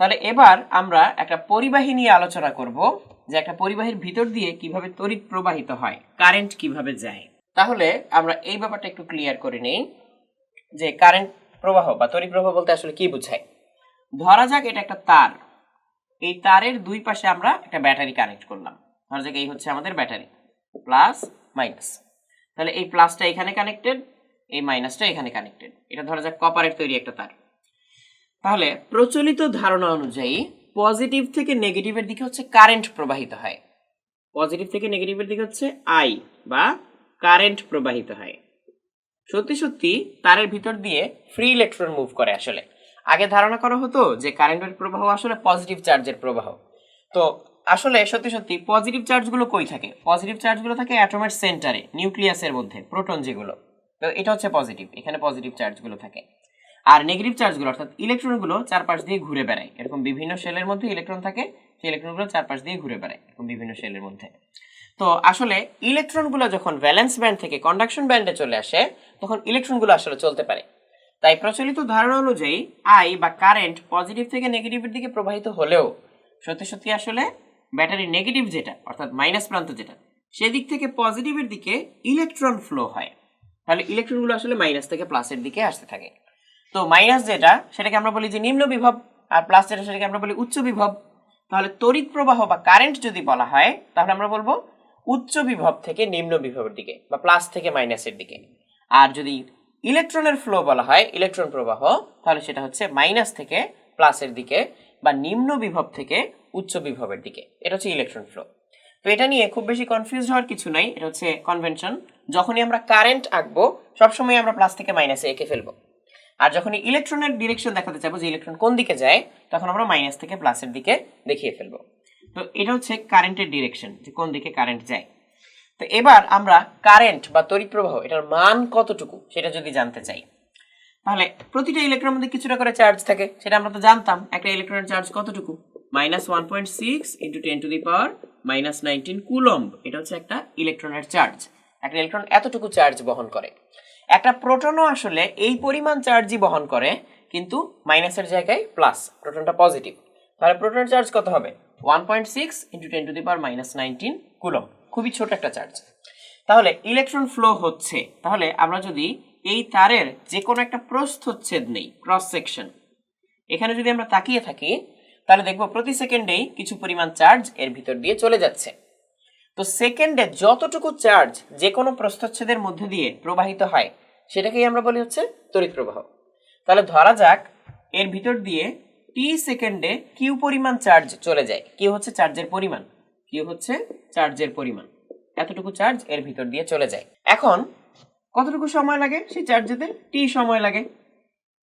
তাহলে এবার আমরা একটা পরিবাহী নিয়ে আলোচনা করব, যে একটা পরিবাহীর ভিতর দিয়ে কীভাবে তড়িৎ প্রবাহিত হয়, কারেন্ট কীভাবে যায়। তাহলে আমরা এই ব্যাপারটা একটু ক্লিয়ার করে নেই, যে কারেন্ট প্রবাহ বা তড়িৎ প্রবাহ বলতে আসলে কি বোঝায়। ধরা যাক এটা একটা তার, এই তারের দুই পাশে আমরা একটা ব্যাটারি কানেক্ট করলাম। ধরা যাক এই হচ্ছে আমাদের ব্যাটারি, প্লাস, মাইনাস। তাহলে এই প্লাসটা এখানে কানেক্টেড এই মাইনাসটা এখানে কানেক্টেড এটা ধরা যাক কপারের তৈরি একটা তার। তাহলে প্রচলিত ধারণা অনুযায়ী পজিটিভ থেকে নেগেটিভের দিকে হচ্ছে কারেন্ট প্রবাহিত হয়। পজিটিভ থেকে নেগেটিভের দিকে হচ্ছে আই বা কারেন্ট প্রবাহিত হয়। সত্যি সত্যি তারের ভিতর দিয়ে ফ্রি ইলেকট্রন মুভ করে আসলে। আগে ধারণা করা হতো যে কারেন্টের প্রবাহ আসলে পজিটিভ চার্জের প্রবাহ। তো আসলে সত্যি সত্যি পজিটিভ চার্জগুলো কই থাকে? পজিটিভ চার্জগুলো থাকে অ্যাটমের সেন্টারে, নিউক্লিয়াসের মধ্যে, প্রোটন যেগুলো। তো এটা হচ্ছে পজিটিভ, এখানে পজিটিভ চার্জগুলো থাকে। আর নেগেটিভ চার্জগুলো অর্থাৎ ইলেকট্রনগুলো চারপাশ দিয়ে ঘুরে বেড়ায়। এরকম বিভিন্ন সেলের মধ্যে ইলেকট্রন থাকে, সেই ইলেকট্রনগুলো চারপাশ দিয়ে ঘুরে বেড়ায়, এরকম বিভিন্ন সেলের মধ্যে। তো আসলে ইলেকট্রনগুলো যখন ভ্যালেন্স ব্যান্ড থেকে কন্ডাকশন ব্যান্ডে চলে আসে, তখন ইলেকট্রনগুলো আসলে চলতে পারে। তাই প্রচলিত ধারণা অনুযায়ী আই বা কারেন্ট পজিটিভ থেকে নেগেটিভের দিকে প্রবাহিত হলেও, সত্যি সত্যি আসলে ব্যাটারি নেগেটিভ যেটা, অর্থাৎ মাইনাস প্রান্ত যেটা, সেদিক থেকে পজিটিভের দিকে ইলেকট্রন ফ্লো হয়। তাহলে ইলেকট্রনগুলো আসলে মাইনাস থেকে প্লাসের দিকে আসতে থাকে। তো মাইনাস যেটা, সেটাকে আমরা বলি যে নিম্ন বিভব, আর প্লাস যেটা, সেটাকে আমরা বলি উচ্চ বিভব। তাহলে তড়িৎ প্রবাহ বা কারেন্ট যদি বলা হয়, তাহলে আমরা বলব উচ্চ বিভব থেকে নিম্ন বিভবের দিকে, বা প্লাস থেকে মাইনাসের দিকে। আর যদি ইলেকট্রনের ফ্লো বলা হয় ইলেকট্রন প্রবাহ, তাহলে সেটা হচ্ছে মাইনাস থেকে প্লাসের দিকে, বা নিম্ন বিভব থেকে উচ্চ বিভবের দিকে। এটা হচ্ছে ইলেকট্রন ফ্লো তো এটা নিয়ে খুব বেশি কনফিউজ হওয়ার কিছু নাই। এটা হচ্ছে কনভেনশন যখনই আমরা কারেন্ট আঁকবো, সবসময় আমরা প্লাস থেকে মাইনাসে এঁকে ফেলব। আর যখন ইলেকট্রনের ডিরেকশন দেখাতে চাইব, যে ইলেকট্রন কোন দিকে যায়, তখন আমরা মাইনাস থেকে প্লাসের দিকে দেখিয়ে ফেলব। তো এটা হচ্ছে কারেন্টের ডিরেকশন যে কোন দিকে কারেন্ট যায়। তো এবার আমরা কারেন্ট বা তড়িৎ প্রবাহ, এটার মান কতটুকু, সেটা যদি জানতে চাই। তাহলে প্রতিটা ইলেকট্রনের মধ্যে কিছুটা করে চার্জ থাকে, সেটা আমরা তো জানতাম। একটা ইলেকট্রনের চার্জ কতটুকু? Minus one point six into ten to the power minus nineteen coulomb এটা হচ্ছে একটা ইলেকট্রনের চার্জ একটা ইলেকট্রন এতটুকু চার্জ বহন করে। একটা প্রোটনও আসলে এই পরিমাণ চার্জই বহন করে, কিন্তু মাইনাসের জায়গায় প্লাস প্রোটনটা পজিটিভ তাহলে প্রোটনের চার্জ কত হবে? One point six into ten to the power minus nineteen coulomb খুবই ছোট একটা চার্জ। তাহলে ইলেকট্রন ফ্লো হচ্ছে। তাহলে আমরা যদি এই তারের যে কোনো একটা প্রস্থচ্ছেদ নেই ক্রস সেকশন এখানে যদি আমরা তাকিয়ে থাকি, তাহলে দেখব প্রতি সেকেন্ডেই কিছু পরিমাণ চার্জ এর ভিতর দিয়ে চলে যাচ্ছে। তো সেকেন্ডে যতটুকু চার্জ যে কোনো প্রস্থচ্ছেদের মধ্যে দিয়ে প্রবাহিত হয়, সেটাকেই আমরা বলি হচ্ছে তড়িৎ প্রবাহ তাহলে ধরা যাক, এর ভিতর দিয়ে টি সেকেন্ডে কিউ পরিমাণ চার্জ চলে যায়। কিউ হচ্ছে চার্জের পরিমাণ। কিউ হচ্ছে চার্জের পরিমাণ। এতটুকু চার্জ এর ভিতর দিয়ে চলে যায়। এখন, কতটুকু সময় লাগে সেই চার্জ যেতে টি সময় লাগে।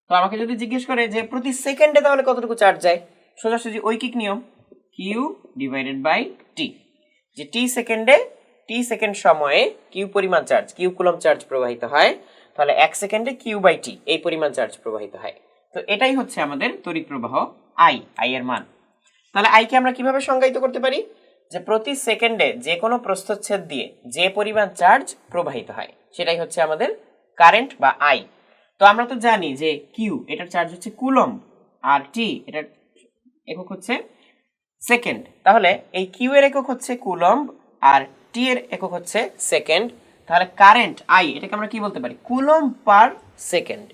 তো আমাকে যদি জিজ্ঞেস করে যে প্রতি সেকেন্ডে তাহলে কতটুকু চার্জ যায়? সোজাসুজি ঐকিক নিয়ম। কিউ ডিভাইডেড বাই টি যে টি সেকেন্ডে টি সেকেন্ড সময়ে কিউ পরিমাণ চার্জ কিউ কুলম চার্জ প্রবাহিত হয়, তাহলে এক সেকেন্ডে কিউ বাই টি এই পরিমাণ চার্জ প্রবাহিত হয়। তো এটাই হচ্ছে আমাদের তড়িৎ প্রবাহ আই আই এর মান। তাহলে আইকে আমরা কীভাবে সংজ্ঞায়িত করতে পারি? যে প্রতি সেকেন্ডে যে কোনো প্রস্থচ্ছেদ দিয়ে যে পরিমাণ চার্জ প্রবাহিত হয়, সেটাই হচ্ছে আমাদের কারেন্ট বা আই তো আমরা তো জানি যে কিউ এটার চার্জ হচ্ছে কুলম আর টি এটার একক হচ্ছে সেকেন্ড। তাহলে এই কিউ এর একক হচ্ছে কুলম্ব আর টি এর একক হচ্ছে সেকেন্ড। তাহলে কারেন্ট আই এটাকে আমরা কি বলতে পারি? Coulomb per second.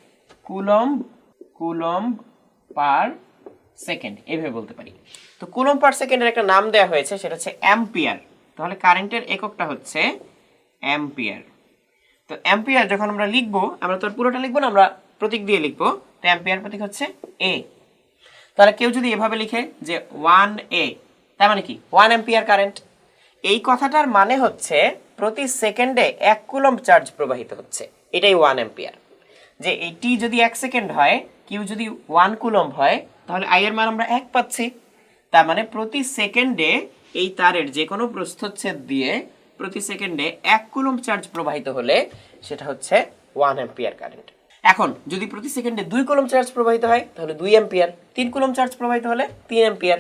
Coulomb coulomb per second এইভাবে বলতে পারি। তো কুলম্ব পার সেকেন্ডের একটা নাম দেওয়া হয়েছে, সেটা হচ্ছে অ্যাম্পিয়ার। তাহলে কারেন্টের এককটা হচ্ছে অ্যাম্পিয়ার। তো অ্যাম্পিয়ার যখন আমরা লিখব, আমরা তো পুরোটা লিখব না, আমরা প্রতীক দিয়ে লিখব। তো অ্যাম্পিয়ার প্রতীক হচ্ছে এ তাহলে কেউ যদি এভাবে লিখে যে ওয়ান এ তার মানে কি? ওয়ান অ্যাম্পিয়ার কারেন্ট এই কথাটার মানে হচ্ছে প্রতি সেকেন্ডে এক কুলম্ব চার্জ প্রবাহিত হচ্ছে। এটাই ওয়ান অ্যাম্পিয়ার যে এই টি যদি এক সেকেন্ড হয় কিউ যদি ওয়ান কুলম্ব হয়, তাহলে আই এর মান আমরা এক পাচ্ছি। তার মানে প্রতি সেকেন্ডে এই তারের যে কোনো প্রস্থচ্ছেদ দিয়ে প্রতি সেকেন্ডে এক কুলম্ব চার্জ প্রবাহিত হলে সেটা হচ্ছে ওয়ান অ্যাম্পিয়ার কারেন্ট এখন, যদি প্রতি সেকেন্ডে দুই কলম চার্জ প্রবাহিত হয়, তাহলে দুই অ্যাম্পিয়ার। তিন কলম চার্জ প্রবাহিত হলে তিন অ্যাম্পিয়ার।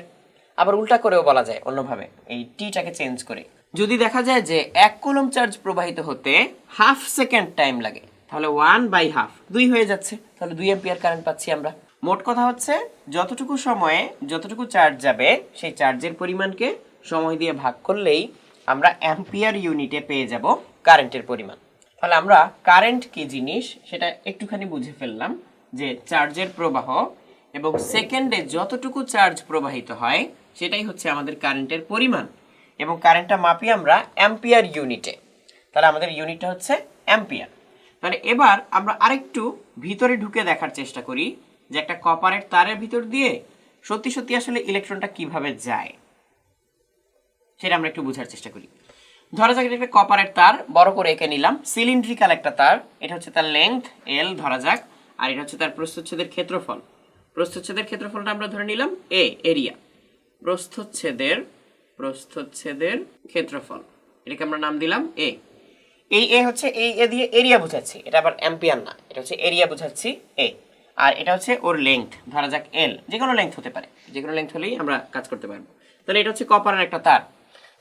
আবার উল্টা করেও বলা যায় অন্যভাবে, এই টিটাকে চেঞ্জ করে। যদি দেখা যায় যে এক কলম চার্জ প্রবাহিত হতে হাফ সেকেন্ড টাইম লাগে, তাহলে ওয়ান বাই হাফ, দুই হয়ে যাচ্ছে। তাহলে দুই অ্যাম্পিয়ার কারেন্ট পাচ্ছি আমরা। মোট কথা হচ্ছে, যতটুকু সময়ে যতটুকু চার্জ যাবে, সেই চার্জের পরিমাণকে সময় দিয়ে ভাগ করলেই আমরা অ্যাম্পিয়ার ইউনিটে পেয়ে যাব কারেন্টের পরিমাণ। তাহলে আমরা কারেন্ট কি জিনিস সেটা একটুখানি বুঝে ফেললাম যে চার্জের প্রবাহ এবং সেকেন্ডে যতটুকু চার্জ প্রবাহিত হয় সেটাই হচ্ছে আমাদের কারেন্টের পরিমাণ এবং কারেন্টটা মাপি আমরা অ্যাম্পিয়ার ইউনিটে তাহলে আমাদের ইউনিটটা হচ্ছে অ্যাম্পিয়ার তাহলে এবার আমরা আরেকটু ভিতরে ঢুকে দেখার চেষ্টা করি যে একটা কপারের তারের ভিতর দিয়ে সত্যি সত্যি আসলে ইলেকট্রনটা কীভাবে যায়, সেটা আমরা একটু বোঝার চেষ্টা করি। ধরা যাক এটা কপারের তার, বড় করে এঁকে নিলাম। সিলিন্ড্রিক্যাল একটা তার, এটা হচ্ছে তার লেংথ এল ধরা যাক, আর এটা হচ্ছে তার প্রস্থচ্ছেদের ক্ষেত্রফল। প্রস্থচ্ছেদের ক্ষেত্রফলটা আমরা ধরে নিলাম এ এরিয়া প্রস্থচ্ছেদের প্রস্থচ্ছেদের ক্ষেত্রফল। এটাকে আমরা নাম দিলাম এ এই এ হচ্ছে এই এ দিয়ে এরিয়া বোঝাচ্ছি। এটা আবার অ্যাম্পিয়ার না, এটা হচ্ছে এরিয়া বোঝাচ্ছি এ আর এটা হচ্ছে ওর লেংথ ধরা যাক এল যে কোনো লেংথ হতে পারে। যে কোনো লেংথ হলেই আমরা কাজ করতে পারব। তাহলে এটা হচ্ছে কপারের একটা তার।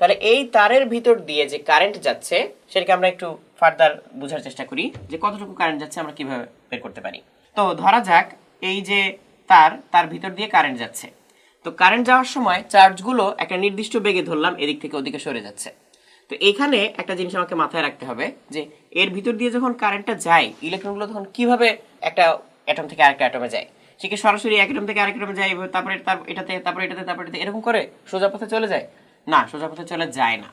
তাহলে এই তারের ভিতর দিয়ে যে কারেন্ট যাচ্ছে, সেটাকে আমরা একটু ফার্দার বোঝার চেষ্টা করি যে কতটুকু কারেন্ট যাচ্ছে আমরা কীভাবে বের করতে পারি। তো ধরা যাক এই যে তার তার ভিতর দিয়ে কারেন্ট যাচ্ছে। তো কারেন্ট যাওয়ার সময় চার্জগুলো একটা নির্দিষ্ট বেগে ধরলাম, এদিক থেকে ওদিকে সরে যাচ্ছে। তো এখানে একটা জিনিস আমাকে মাথায় রাখতে হবে যে এর ভিতর দিয়ে যখন কারেন্টটা যায় ইলেকট্রনগুলো তখন কীভাবে একটা অ্যাটম থেকে আরেকটা অ্যাটমে যায়? সে কি সরাসরি এক অ্যাটম থেকে আরেক অ্যাটমে যায় তারপরে তার, এটাতে, তারপরে এটাতে তারপরে এটাতে, এরকম করে সোজা পথে চলে যায়? না, সোজা পথে চলে যায় না।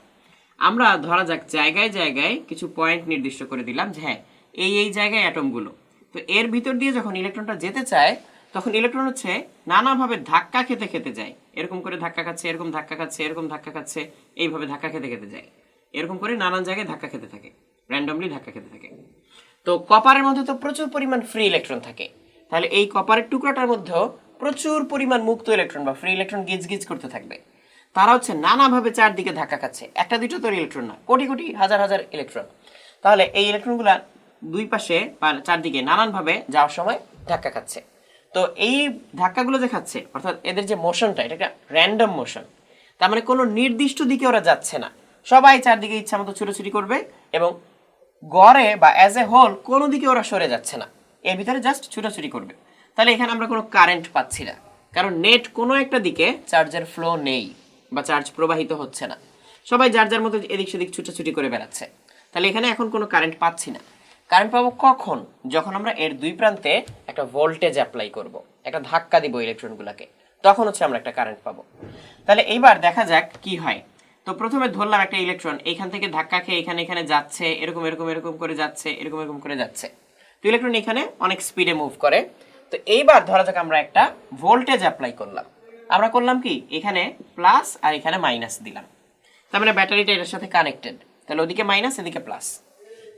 আমরা ধরা যাক জায়গায় জায়গায় কিছু পয়েন্ট নির্দিষ্ট করে দিলাম যে হ্যাঁ এই এই জায়গায় অ্যাটমগুলো তো এর ভিতর দিয়ে যখন ইলেকট্রনটা যেতে চায়, তখন ইলেকট্রন হচ্ছে নানাভাবে ধাক্কা খেতে খেতে যায়। এরকম করে ধাক্কা খাচ্ছে, এরকম ধাক্কা খাচ্ছে, এরকম ধাক্কা খাচ্ছে, এইভাবে ধাক্কা খেতে খেতে যায়। এরকম করে নানান জায়গায় ধাক্কা খেতে থাকে র্যান্ডমলি ধাক্কা খেতে থাকে। তো কপারের মধ্যে তো প্রচুর পরিমাণ ফ্রি ইলেকট্রন থাকে। তাহলে এই কপারের টুকরাটার মধ্যেও প্রচুর পরিমাণ মুক্ত ইলেকট্রন বা ফ্রি ইলেকট্রন গিজ গিজ করতে থাকবে। তারা হচ্ছে নানাভাবে চারদিকে ধাক্কা খাচ্ছে। একটা দুটো তোর ইলেকট্রন না কোটি কোটি হাজার হাজার ইলেকট্রন তাহলে এই ইলেকট্রনগুলা দুই পাশে বা চারদিকে নানানভাবে যাওয়ার সময় ধাক্কা খাচ্ছে। তো এই ধাক্কাগুলো যে খাচ্ছে, অর্থাৎ এদের যে মোশনটা এটা একটা র্যান্ডম মোশন তার মানে কোনো নির্দিষ্ট দিকে ওরা যাচ্ছে না। সবাই চারদিকে ইচ্ছা মতো ছুটোছুটি করবে এবং গড়ে বা অ্যাজ এ হোল কোনো দিকে ওরা সরে যাচ্ছে না। এর ভিতরে জাস্ট ছুটোছুটি করবে। তাহলে এখানে আমরা কোনো কারেন্ট পাচ্ছি না। কারণ নেট কোনো একটা দিকে চার্জের ফ্লো নেই। বা চার্জ প্রবাহিত হচ্ছে না। সবাই যার যার মতো এদিক সেদিক ছুটাছুটি করে বেড়াচ্ছে। তাহলে এখানে এখন কোনো কারেন্ট পাচ্ছি না। কারেন্ট পাবো কখন? যখন আমরা এর দুই প্রান্তে একটা ভোল্টেজ অ্যাপ্লাই করব, একটা ধাক্কা দিব ইলেকট্রনগুলোকে তখন হচ্ছে আমরা একটা কারেন্ট পাবো। তাহলে এইবার দেখা যাক কি হয়। তো প্রথমে ধরলাম একটা ইলেকট্রন এখান থেকে ধাক্কা খেয়ে এখানে এখানে যাচ্ছে, এরকম এরকম এরকম করে যাচ্ছে, এরকম এরকম করে যাচ্ছে। তো ইলেকট্রন এখানে অনেক স্পিডে মুভ করে। তো এইবার ধরা যাক আমরা একটা ভোল্টেজ অ্যাপ্লাই করলাম। আমরা করলাম কি? এখানে প্লাস আর এখানে মাইনাস দিলাম। তার মানে ব্যাটারিটা এটার সাথে কানেক্টেড তাহলে ওদিকে মাইনাস এদিকে প্লাস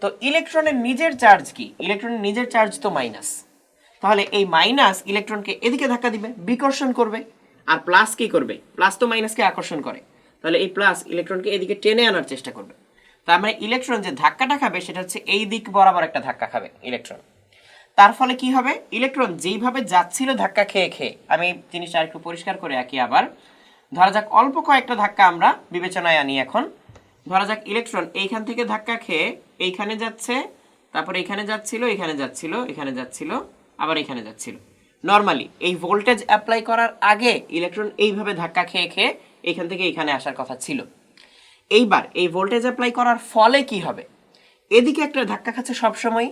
তো ইলেকট্রনের নিজের চার্জ কি? ইলেকট্রনের নিজের চার্জ তো মাইনাস তাহলে এই মাইনাস ইলেকট্রনকে এদিকে ধাক্কা দিবে, বিকর্ষণ করবে। আর প্লাস কি করবে? প্লাস তো মাইনাসকে আকর্ষণ করে। তাহলে এই প্লাস ইলেকট্রনকে এদিকে টেনে আনার চেষ্টা করবে। তার মানে ইলেকট্রন যে ধাক্কাটা খাবে, সেটা হচ্ছে এই দিক বরাবর একটা ধাক্কা খাবে ইলেকট্রন তার ফলে কি হবে? ইলেকট্রন যেইভাবে যাচ্ছিল ধাক্কা খেয়ে খেয়ে। আমি জিনিসটা আর একটু পরিষ্কার করে আঁকি আবার। ধরা যাক অল্প কয়েকটা ধাক্কা আমরা বিবেচনায় আনি এখন। ধরা যাক ইলেকট্রন এইখান থেকে ধাক্কা খেয়ে এইখানে যাচ্ছে, তারপর এখানে যাচ্ছিল এখানে যাচ্ছিল এখানে যাচ্ছিল, আবার এখানে যাচ্ছিল। নর্মালি এই ভোল্টেজ অ্যাপ্লাই করার আগে ইলেকট্রন এইভাবে ধাক্কা খেয়ে খেয়ে এখান থেকে এখানে আসার কথা ছিল। এইবার এই ভোল্টেজ অ্যাপ্লাই করার ফলে কি হবে? এদিকে একটা ধাক্কা খাচ্ছে সবসময়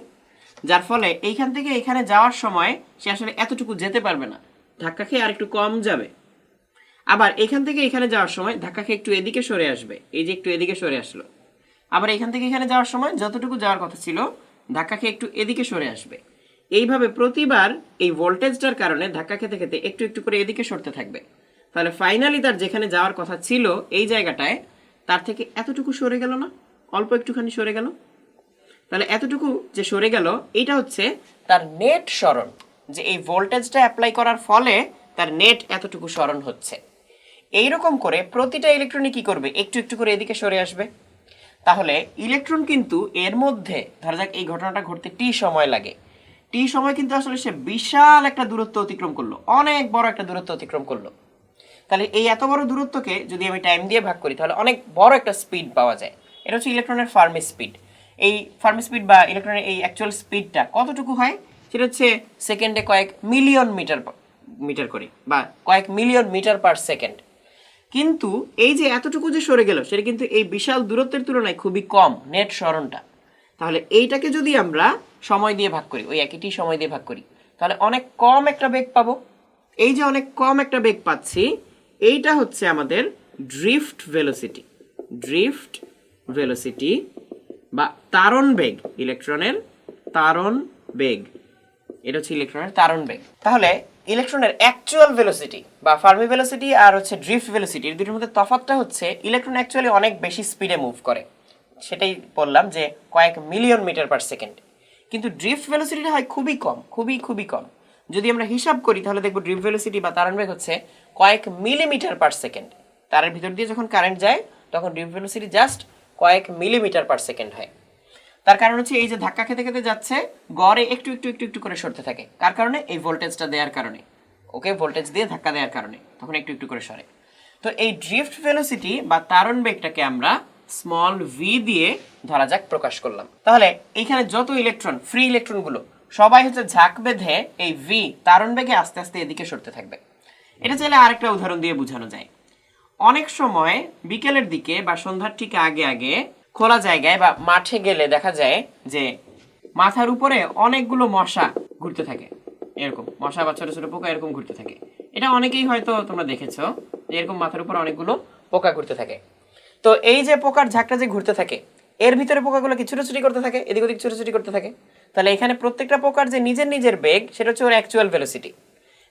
যার ফলে এইখান থেকে এখানে যাওয়ার সময় সে আসলে এতটুকু যেতে পারবে না। ধাক্কা খেয়ে আর একটু কম যাবে। আবার এখান থেকে এখানে যাওয়ার সময় ধাক্কা খেয়ে একটু এদিকে সরে আসবে। এই যে একটু এদিকে সরে আসলো। আবার এখান থেকে এখানে যাওয়ার সময় যতটুকু যাওয়ার কথা ছিল, ধাক্কা খেয়ে একটু এদিকে সরে আসবে। এইভাবে প্রতিবার এই ভোল্টেজটার কারণে ধাক্কা খেতে খেতে একটু একটু করে এদিকে সরতে থাকবে। তাহলে ফাইনালি তার যেখানে যাওয়ার কথা ছিল, এই জায়গাটায় তার থেকে এতটুকু সরে গেল না? অল্প একটুখানি সরে গেল? তাহলে এতটুকু যে সরে গেল এটা হচ্ছে তার নেট সরণ, যে এই ভোল্টেজটা অ্যাপ্লাই করার ফলে তার নেট এতটুকু সরণ হচ্ছে। এইরকম করে প্রতিটা ইলেকট্রনই কি করবে? একটু একটু করে এদিকে সরে আসবে। তাহলে ইলেকট্রন কিন্তু এর মধ্যে, ধরা যাক এই ঘটনাটা ঘটতে টি সময় লাগে। টি সময় কিন্তু আসলে সে বিশাল একটা দূরত্ব অতিক্রম করল, অনেক বড় একটা দূরত্ব অতিক্রম করল। তাহলে এই এত বড় দূরত্বকে যদি আমি টাইম দিয়ে ভাগ করি, তাহলে অনেক বড় একটা স্পিড পাওয়া যায়। এটা হচ্ছে ইলেকট্রনের ফার্মি স্পিড এই ফার্মি স্পিড বা ইলেকট্রনের এই অ্যাকচুয়াল স্পিডটা কতটুকু হয়? সেটা হচ্ছে সেকেন্ডে কয়েক মিলিয়ন মিটার মিটার করে বা কয়েক মিলিয়ন মিটার পার সেকেন্ড কিন্তু এই যে এতটুকু যে সরে গেল, সেটা কিন্তু এই বিশাল দূরত্বের তুলনায় খুবই কম নেট সরণটা। তাহলে এইটাকে যদি আমরা সময় দিয়ে ভাগ করি, ওই একইটি সময় দিয়ে ভাগ করি, তাহলে অনেক কম একটা বেগ পাবো। এই যে অনেক কম একটা বেগ পাচ্ছি, এইটা হচ্ছে আমাদের ড্রিফট ভেলোসিটি ড্রিফট ভেলোসিটি বা তারণ বেগ, ইলেকট্রনের তারণ বেগ। এটা হচ্ছে ইলেকট্রনের তারণ বেগ। তাহলে ইলেকট্রনের অ্যাকচুয়াল ভেলোসিটি বা ফার্মি ভেলোসিটি আর হচ্ছে ড্রিফট ভেলোসিটি দুটোর মধ্যে তফাৎটা হচ্ছে ইলেকট্রন অ্যাকচুয়ালি অনেক বেশি স্পিডে মুভ করে। সেটাই বললাম যে কয়েক মিলিয়ন মিটার পার সেকেন্ড কিন্তু ড্রিফট ভেলোসিটিটা হয় খুবই কম, খুবই খুবই কম। যদি আমরা হিসাব করি, তাহলে দেখব ড্রিফট ভেলোসিটি বা তারণ বেগ হচ্ছে কয়েক মিলিমিটার পার সেকেন্ড তারের ভিতর দিয়ে যখন কারেন্ট যায়, তখন ড্রিফট ভেলোসিটি জাস্ট কয়েক মিলিমিটার পার সেকেন্ড হয়। তার কারণ হচ্ছে এই যে ধাক্কা খেতে খেতে যাচ্ছে, গড়ে একটু একটু একটু একটু করে সরতে থাকে। কার কারণে? এই ভোল্টেজটা দেওয়ার কারণে। ওকে ভোল্টেজ দিয়ে ধাক্কা দেওয়ার কারণে। তখন একটু একটু করে সরে। তো এই ড্রিফট ভেলোসিটি বা তারণ বেগটাকে আমরা স্মল ভি দিয়ে ধরা যাক, প্রকাশ করলাম। তাহলে এইখানে যত ইলেকট্রন ফ্রি ইলেকট্রনগুলো সবাই হচ্ছে ঝাঁক বেঁধে এই ভি তারণ বেগে আস্তে আস্তে এদিকে সরতে থাকবে। এটা চাইলে আরেকটা উদাহরণ দিয়ে বোঝানো যায়। অনেক সময় বিকেলের দিকে বা সন্ধ্যার ঠিক আগে আগে খোলা জায়গায় বা মাঠে গেলে দেখা যায় যে মাথার উপরে অনেকগুলো মশা ঘুরতে থাকে। এরকম মশা বা ছোট ছোট পোকা এরকম ঘুরতে থাকে। এটা অনেকেই হয়তো তোমরা দেখেছ এরকম মাথার উপর অনেকগুলো পোকা ঘুরতে থাকে। তো এই যে পোকার ঝাঁকটা যে ঘুরতে থাকে, এর ভিতরে পোকাগুলো কি ছুটোছুটি করতে থাকে? এদিক ওদিক ছুটোছুটি করতে থাকে। তাহলে এখানে প্রত্যেকটা পোকার যে নিজের নিজের বেগ, সেটা হচ্ছে ওর অ্যাকচুয়াল ভেলোসিটি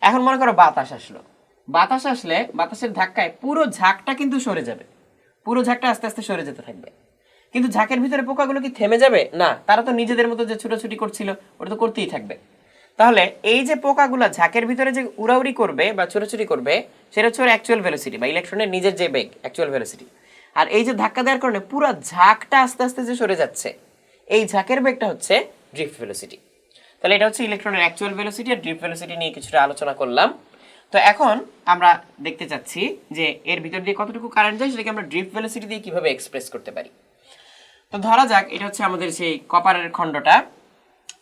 এখন মনে করো বাতাস আসলো। বাতাস আসলে বাতাসের ধাক্কায় পুরো ঝাঁকটা কিন্তু সরে যাবে। পুরো ঝাঁকটা আস্তে আস্তে সরে যেতে থাকবে। কিন্তু ঝাঁকের ভিতরে পোকাগুলো কি থেমে যাবে? না, তারা তো নিজেদের মতো যে ছুটোছুটি করছিল, ওটা তো করতেই থাকবে। তাহলে এই যে পোকাগুলো ঝাঁকের ভিতরে যে উড়াউড়ি করবে বা ছোটাছুটি করবে, সেটা হচ্ছে ওর অ্যাকচুয়াল ভেলোসিটি বা ইলেকট্রনের নিজের যে বেগ অ্যাকচুয়াল ভেলোসিটি আর এই যে ধাক্কা দেওয়ার কারণে পুরো ঝাঁকটা আস্তে আস্তে যে সরে যাচ্ছে, এই ঝাঁকের বেগটা হচ্ছে ড্রিফট ভেলোসিটি তাহলে এটা হচ্ছে ইলেকট্রনের অ্যাকচুয়াল ভেলোসিটি আর ড্রিফট ভেলোসিটি নিয়ে কিছুটা আলোচনা করলাম। তো এখন আমরা দেখতে চাচ্ছি যে এর ভিতর দিয়ে কতটুকু কারেন্ট যায় সেটাকে আমরা ড্রিপ ভেলোসিটি দিয়ে কীভাবে এক্সপ্রেস করতে পারি। তো ধরা যাক, এটা হচ্ছে আমাদের সেই কপারের খণ্ডটা।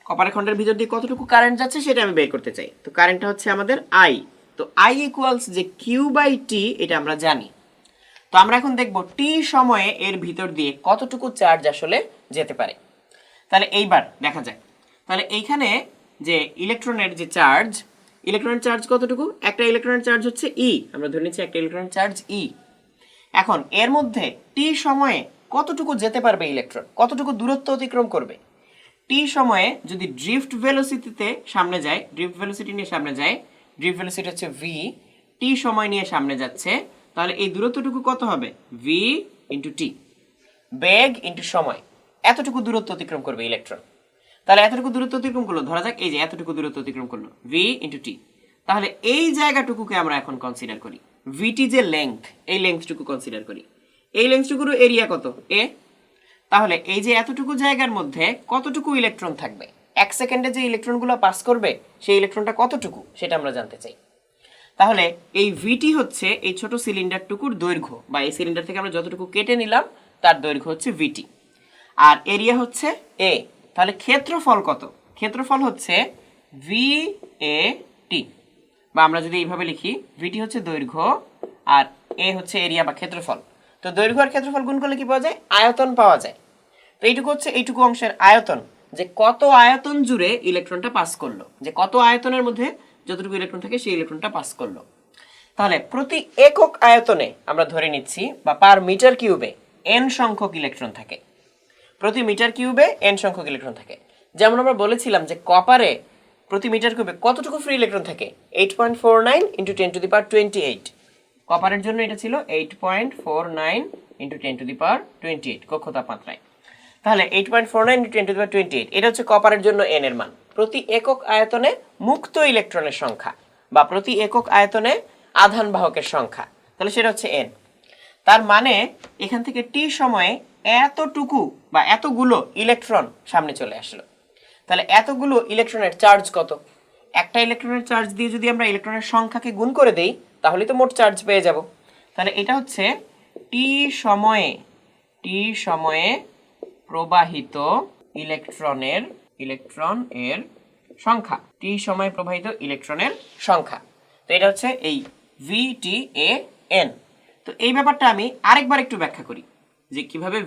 কপারের খণ্ডের ভিতর দিয়ে কতটুকু কারেন্ট যাচ্ছে সেটা আমি বের করতে চাই। তো কারেন্টটা হচ্ছে আমাদের আই তো আই ইকুয়ালস যে কিউ বাই টি এটা আমরা জানি। তো আমরা এখন দেখব টি সময়ে এর ভিতর দিয়ে কতটুকু চার্জ আসলে যেতে পারে। তাহলে এইবার দেখা যাক। তাহলে এইখানে যে ইলেকট্রনের যে চার্জ ইলেকট্রনের চার্জ কতটুকু? একটা ইলেকট্রন চার্জ হচ্ছে ই আমরা ধরে নিচ্ছি একটা ইলেকট্রনের চার্জ ই এখন, এর মধ্যে টি সময়ে কতটুকু যেতে পারবে ইলেকট্রন কতটুকু দূরত্ব অতিক্রম করবে? টি সময়ে যদি ড্রিফট ভেলোসিটিতে সামনে যায় ড্রিফট ভেলোসিটি নিয়ে সামনে যায় ড্রিফট ভেলোসিটি হচ্ছে ভি টি সময় নিয়ে সামনে যাচ্ছে, তাহলে এই দূরত্বটুকু কত হবে? ভি ইন্টু টি বেগ ইন্টু সময়। এতটুকু দূরত্ব অতিক্রম করবে ইলেকট্রন তাহলে এতটুকু দূরত্ব অতিক্রম করল। ধরা যাক এই যে এতটুকু দূরত্ব অতিক্রম করল। ভি ইন্টু টি তাহলে এই জায়গাটুকুকে আমরা এখন কনসিডার করি। ভিটি যে লেংথ এই লেংথটুকু কনসিডার করি। এই লেংথটুকুর এরিয়া কত? এ তাহলে এই যে এতটুকু জায়গার মধ্যে কতটুকু ইলেকট্রন থাকবে? এক সেকেন্ডে যে ইলেকট্রনগুলো পাস করবে, সেই ইলেকট্রনটা কতটুকু, সেটা আমরা জানতে চাই। তাহলে এই ভিটি হচ্ছে এই ছোট সিলিন্ডারটুকুর দৈর্ঘ্য, বা এই সিলিন্ডার থেকে আমরা যতটুকু কেটে নিলাম, তার দৈর্ঘ্য হচ্ছে ভিটি আর এরিয়া হচ্ছে এ তাহলে ক্ষেত্রফল কত? ক্ষেত্রফল হচ্ছে ভি এ টি বা আমরা যদি এইভাবে লিখি ভিটি হচ্ছে দৈর্ঘ্য আর এ হচ্ছে এরিয়া বা ক্ষেত্রফল। তো দৈর্ঘ্য আর ক্ষেত্রফল গুণ করলে কি পাওয়া যায়? আয়তন পাওয়া যায়। তো এইটুকু হচ্ছে এইটুকু অংশের আয়তন, যে কত আয়তন জুড়ে ইলেকট্রনটা পাস করল। যে কত আয়তনের মধ্যে যতটুকু ইলেকট্রন থাকে সেই ইলেকট্রনটা পাস করল। তাহলে প্রতি একক আয়তনে আমরা ধরে নিচ্ছি বা পার মিটার কিউবে এন সংখ্যক ইলেকট্রন থাকে। প্রতি মিটার কিউবে এন সংখ্যক ইলেকট্রন থাকে। যেমন আমরা বলেছিলাম যে কপারে প্রতি মিটার কিউবে কতটুকু ফ্রি ইলেকট্রন থাকে? Eight point four nine into ten to the power twenty eight কপারের জন্য এটা ছিল eight point four nine into ten to the power twenty eight কক্ষ তাপমাত্রায়। তাহলে eight point four nine into ten to the power twenty eight এটা হচ্ছে কপারের জন্য এন এর মান। প্রতি একক আয়তনে মুক্ত ইলেকট্রনের সংখ্যা বা প্রতি একক আয়তনে আধান বাহকের সংখ্যা। তাহলে সেটা হচ্ছে এন তার মানে এখান থেকে টি সময়ে এতটুকু বা এতগুলো ইলেকট্রন সামনে চলে আসলো। তাহলে এতগুলো ইলেকট্রনের চার্জ কত? একটা ইলেকট্রনের চার্জ দিয়ে যদি আমরা ইলেকট্রনের সংখ্যাকে গুণ করে দেই, তাহলে তো মোট চার্জ পেয়ে যাব। তাহলে এটা হচ্ছে টি সময়ে টি সময়ে প্রবাহিত ইলেকট্রনের ইলেকট্রন এর সংখ্যা। টি সময়ে প্রবাহিত ইলেকট্রনের সংখ্যা। তো এটা হচ্ছে এই ভি টি এ এন তো এই ব্যাপারটা আমি আরেকবার একটু ব্যাখ্যা করি। যে কীভাবে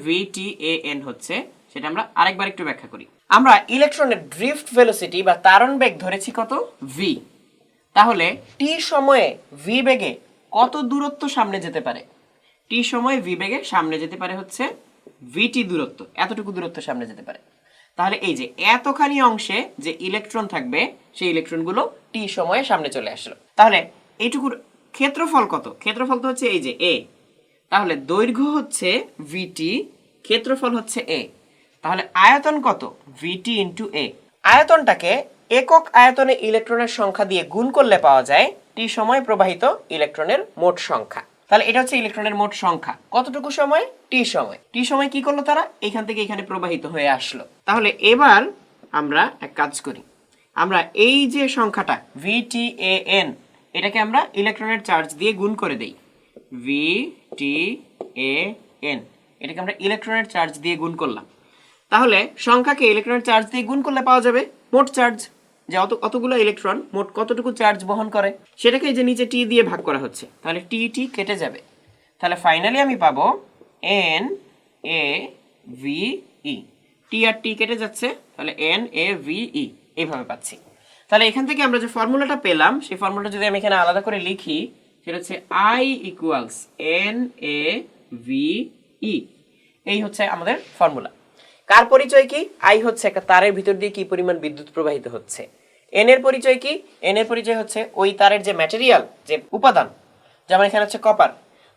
এন হচ্ছে, সেটা আমরা আরেকবার একটু ব্যাখ্যা করি। আমরা ইলেকট্রনের ড্রিফট ভেলোসিটি বা তারণ বেগ ধরেছি কত? ভি তাহলে টি সময়ে ভি বেগে কত দূরত্ব সামনে যেতে পারে? টি সময়ে ভি বেগে সামনে যেতে পারে হচ্ছে ভিটি দূরত্ব, এতটুকু দূরত্ব সামনে যেতে পারে। তাহলে এই যে এতখানি অংশে যে ইলেকট্রন থাকবে, সেই ইলেকট্রনগুলো টি সময়ে সামনে চলে আসলো। তাহলে এইটুকুর ক্ষেত্রফল কত? ক্ষেত্রফল তো হচ্ছে এই যে এ তাহলে দৈর্ঘ্য হচ্ছে ভিটি ক্ষেত্রফল হচ্ছে এ তাহলে আয়তন কত? ভিটি ইন্টু এ আয়তনটাকে একক আয়তনে ইলেকট্রনের সংখ্যা দিয়ে গুণ করলে পাওয়া যায় টি সময় প্রবাহিত ইলেকট্রনের মোট সংখ্যা। তাহলে এটা হচ্ছে ইলেকট্রনের মোট সংখ্যা। কতটুকু সময়? টি সময়। টি সময় কি করল তারা? এখান থেকে এখানে প্রবাহিত হয়ে আসলো। তাহলে এবার আমরা এক কাজ করি। আমরা এই যে সংখ্যাটা ভি টি এ এন এটাকে আমরা ইলেকট্রনের চার্জ দিয়ে গুণ করে দেই। ভি টি এ এন এটাকে আমরা ইলেকট্রনের চার্জ দিয়ে গুণ করলাম। তাহলে সংখ্যাকে ইলেকট্রনের চার্জ দিয়ে গুণ করলে পাওয়া যাবে মোট চার্জ যে অত, অতগুলো ইলেকট্রন মোট কতটুকু চার্জ বহন করে, সেটাকে যে নিচে টি দিয়ে ভাগ করা হচ্ছে। তাহলে টি টি কেটে যাবে। তাহলে ফাইনালি আমি পাবো এন এ ভি ই টি আর টি কেটে যাচ্ছে, তাহলে এন এ ভি ই এইভাবে পাচ্ছি। তাহলে এখান থেকে আমরা যে ফর্মুলাটা পেলাম, সেই ফর্মুলাটা যদি আমি এখানে আলাদা করে লিখি সেটা হচ্ছে I equals N A V E এই হচ্ছে আমাদের ফর্মুলা কার পরিচয় কি? আই হচ্ছে একটা তারের ভিতর দিয়ে কি পরিমাণ বিদ্যুৎ প্রবাহিত হচ্ছে। এন এর পরিচয় কি? এন এর পরিচয় হচ্ছে ওই তারের যে ম্যাটেরিয়াল যে উপাদান যেমন এখানে হচ্ছে কপার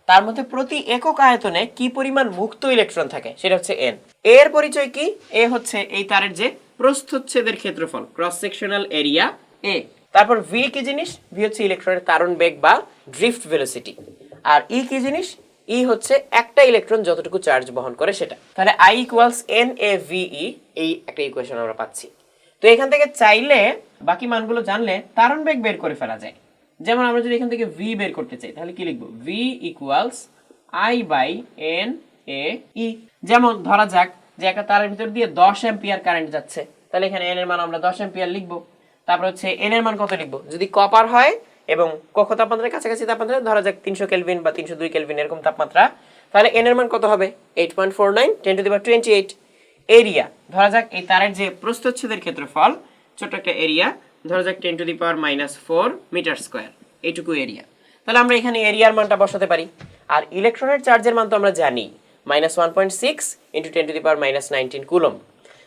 তার মধ্যে প্রতি একক আয়তনে কি পরিমাণ মুক্ত ইলেকট্রন থাকে? সেটা হচ্ছে এন এর পরিচয় কি? এ হচ্ছে এই তারের যে প্রস্থচ্ছেদের ক্ষেত্রফল ক্রস সেকশনাল এরিয়া এ তারপর ভি কি জিনিস? ভি হচ্ছে ইলেকট্রনের তারণ বেগ বা ড্রিফট ভেলোসিটি আর ই কি জিনিস? ই হচ্ছে একটা ইলেকট্রন যতটুকু চার্জ বহন করে সেটা। তাহলে I equals N A V E এই একটা ইকুয়েশন আমরা পাচ্ছি। তো এখান থেকে চাইলে বাকি মানগুলো জানলে তারণ বেগ বের করে ফেলা যায়। যেমন আমরা যদি এখান থেকে ভি বের করতে চাই, তাহলে কি লিখব? V equals I by N A E যেমন ধরা যাক যে একটা তারের ভিতর দিয়ে দশ এম্পিয়ার কারেন্ট যাচ্ছে, তাহলে এখানে এন এর মান আমরা দশ এম্পিয়ার লিখব। তারপর হচ্ছে এন এর মান কত লিখব? যদি কপার হয় এবং কক্ষ তাপমাত্রার কাছাকাছি তাপমাত্রা, ধরা যাক তিনশো কেলভিন বা তিনশো দুই কেলভিন এরকম তাপমাত্রা, তাহলে এন এর মান কত হবে? Eight point four nine ten to the power twenty eight area ধরা যাক এই তারের যে প্রস্থচ্ছেদের ক্ষেত্রফল, ছোট্ট একটা এরিয়া ধরা যাক ten to the power minus four metre square এইটুকু এরিয়া তাহলে আমরা এখানে এরিয়ার মানটা বসাতে পারি। আর ইলেকট্রনের চার্জের মান তো আমরা জানি minus one point six into ten to the power minus nineteen coulomb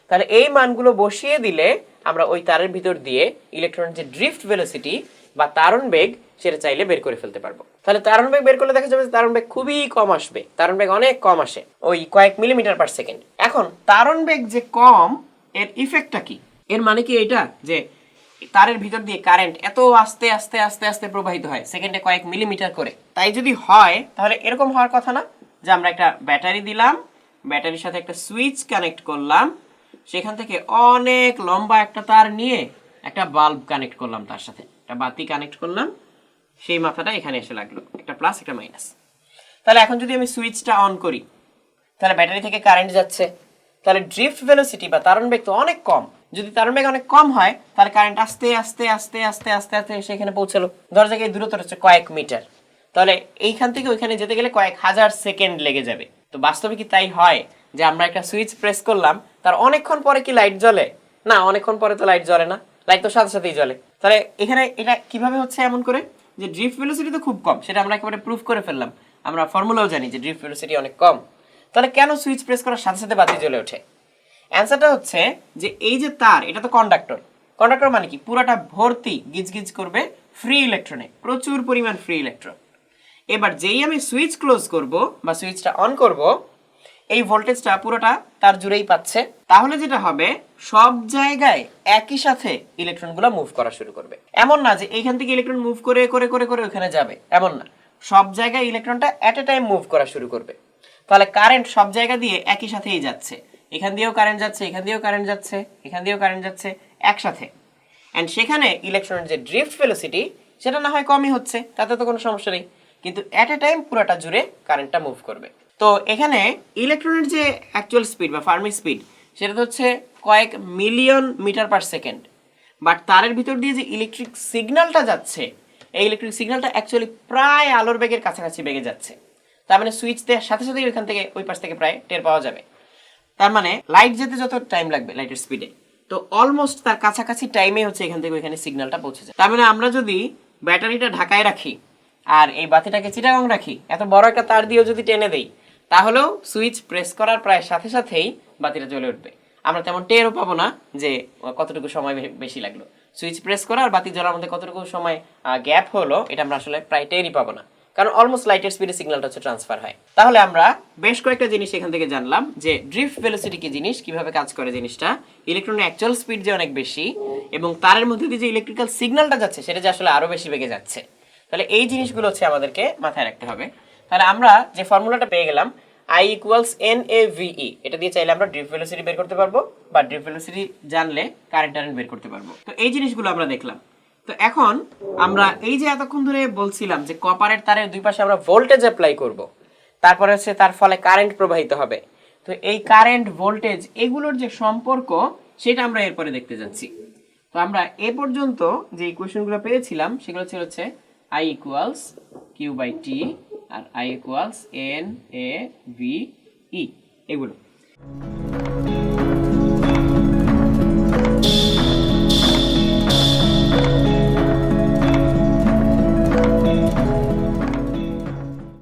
তাহলে এই মানগুলো বসিয়ে দিলে আমরা ওই তারের ভিতর দিয়ে ইলেকট্রনের যে ড্রিফট ভেলোসিটি বা তারণ বেগ, সেটা চাইলে বের করে ফেলতে পারব। তাহলে তারণ বেগ বের করলে দেখা যাবে তারণ বেগ খুবই কম আসবে। তারণ বেগ অনেক কম আসে ওই কয়েক মিলিমিটার পার সেকেন্ড এখন, তারণ বেগ যে কম, এর ইফেক্টটা কি? এর মানে কি এটা যে তারের ভিতর দিয়ে কারেন্ট এত আস্তে আস্তে আস্তে আস্তে প্রবাহিত হয় সেকেন্ডে কয়েক মিলিমিটার করে। তাই যদি হয়, তাহলে এরকম হওয়ার কথা না। যে আমরা একটা ব্যাটারি দিলাম, ব্যাটারির সাথে একটা সুইচ কানেক্ট করলাম সেখান থেকে অনেক লম্বা একটা তার নিয়ে একটা বাল্ব কানেক্ট করলাম তার সাথে। একটা বাতি কানেক্ট করলাম, সেই মাথাটা এখানে এসে লাগল। একটা প্লাস একটা মাইনাস তাহলে এখন যদি আমি সুইচটা অন করি, তাহলে ব্যাটারি থেকে কারেন্ট যাচ্ছে। তাহলে ড্রিফট ভেলোসিটি বা তারণ বেগ তো অনেক কম। যদি তারণ বেগ অনেক কম হয়, তাহলে কারেন্ট আস্তে আস্তে আস্তে আস্তে আস্তে আস্তে এসে এখানে পৌঁছালো। ধরা যাক এই দূরত্বটা হচ্ছে কয়েক মিটার। তাহলে এইখান থেকে ওইখানে যেতে গেলে কয়েক হাজার সেকেন্ড লেগে যাবে। তো বাস্তবে কি তাই হয়? যে আমরা একটা সুইচ প্রেস করলাম, তার অনেকক্ষণ পরে কি লাইট জ্বলে? না, অনেকক্ষণ পরে তো লাইট জ্বলে না। লাইট তো সাথে সাথেই জ্বলে। তাহলে এখানে এটা কীভাবে হচ্ছে এমন করে? যে ড্রিফট ভেলোসিটি তো খুব কম, সেটা আমরা একেবারে প্রুফ করে ফেললাম। আমরা ফর্মুলাও জানি যে ড্রিফট ভেলোসিটি অনেক কম। তাহলে কেন সুইচ প্রেস করার সাথে সাথে বাতি জ্বলে ওঠে? অ্যান্সারটা হচ্ছে যে এই যে তার, এটা তো কন্ডাক্টর কন্ডাক্টর মানে কি? পুরাটা ভর্তি গিজগিজ করবে ফ্রি ইলেকট্রনে প্রচুর পরিমাণ ফ্রি ইলেকট্রন এবার যেই আমি সুইচ ক্লোজ করব বা সুইচটা অন করব এই ভোল্টেজটা পুরোটা তার জুড়েই পাচ্ছে। তাহলে যেটা হবে, সব জায়গায় একই সাথে ইলেকট্রনগুলো মুভ করা শুরু করবে। এমন না যে এইখান থেকে ইলেকট্রন মুভ করে করে করে করে ওখানে যাবে। এমন না। সব জায়গায় ইলেকট্রনটা অ্যাট এ টাইম মুভ করা শুরু করবে। তাহলে কারেন্ট সব জায়গা দিয়ে একই সাথেই যাচ্ছে। এখান দিয়েও কারেন্ট যাচ্ছে, এখান দিয়েও কারেন্ট যাচ্ছে, এখান দিয়েও কারেন্ট যাচ্ছে, একসাথে। অ্যান্ড সেখানে ইলেকট্রনের যে ড্রিফট ভেলোসিটি সেটা না হয় কমই হচ্ছে, তাতে তো কোনো সমস্যা নেই। কিন্তু অ্যাট এ টাইম পুরোটা জুড়ে কারেন্টটা মুভ করবে। তো এখানে ইলেকট্রনের যে অ্যাকচুয়াল স্পিড বা ফার্মি স্পিড সেটা হচ্ছে কয়েক million metre per second but তারের ভিতর দিয়ে যে ইলেকট্রিক সিগন্যালটা যাচ্ছে, এই ইলেকট্রিক সিগন্যালটা অ্যাকচুয়ালি প্রায় আলোর বেগের কাছাকাছি বেগে যাচ্ছে। তার মানে সুইচ দেওয়ার সাথে সাথে ওইখান থেকে ওই পাশ থেকে প্রায় টের পাওয়া যাবে। তার মানে লাইট যেতে যত টাইম লাগবে লাইটের স্পিডে তো অলমোস্ট তার কাছাকাছি টাইমে হচ্ছে এখান থেকে ওইখানে সিগন্যালটা পৌঁছে যায়। তার মানে আমরা যদি ব্যাটারিটা ঢাকায় রাখি আর এই বাতিটাকে চিটাগাং রাখি, এত বড় একটা তার দিয়েও যদি টেনে দেই তাহলেও সুইচ প্রেস করার প্রায় সাথে সাথেই বাতিটা জ্বলে উঠবে। আমরা তেমন টেরও পাবো না যে কতটুকু সময় বেশি লাগল। সুইচ প্রেস করা আর বাতি জ্বলার মধ্যে কতটুকু সময় গ্যাপ হলো, এটা আমরা আসলে প্রায় টেরই পাবো না। কারণ অলমোস্ট লাইটের স্পিডে সিগন্যালটা হচ্ছে ট্রান্সফার হয়। তাহলে আমরা বেশ কয়েকটা জিনিস এখান থেকে জানলাম যে ড্রিফট ভেলোসিটি কি জিনিস, কীভাবে কাজ করে জিনিসটা ইলেকট্রনের অ্যাকচুয়াল স্পিড যে অনেক বেশি, এবং তারের মধ্যে দিয়ে যে ইলেকট্রিক্যাল সিগন্যালটা যাচ্ছে, সেটা যে আসলে আরও বেশি বেগে যাচ্ছে। তাহলে এই জিনিসগুলো হচ্ছে আমাদেরকে মাথায় রাখতে হবে। তাহলে আমরা যে ফর্মুলাটা পেয়ে গেলাম I equals N A V E এটা দিয়ে চাইলে আমরা ড্রিফট ভেলোসিটি বের করতে পারব বা ড্রিফট ভেলোসিটি জানলে কারেন্ট টারেন্ট বের করতে পারব। তো এই জিনিসগুলো আমরা দেখলাম। তো এখন আমরা এই যে এতক্ষণ ধরে বলছিলাম যে কপারের তারের দুই পাশে আমরা ভোল্টেজ অ্যাপ্লাই করব, তারপরে হচ্ছে তার ফলে কারেন্ট প্রবাহিত হবে। তো এই কারেন্ট ভোল্টেজ এগুলোর যে সম্পর্ক, সেটা আমরা এরপরে দেখতে যাচ্ছি। তো আমরা এ পর্যন্ত যে ইকুয়েশনগুলো পেয়েছিলাম, সেগুলো ছিল হচ্ছে I equals Q by T R I equals N A B E এগুলো।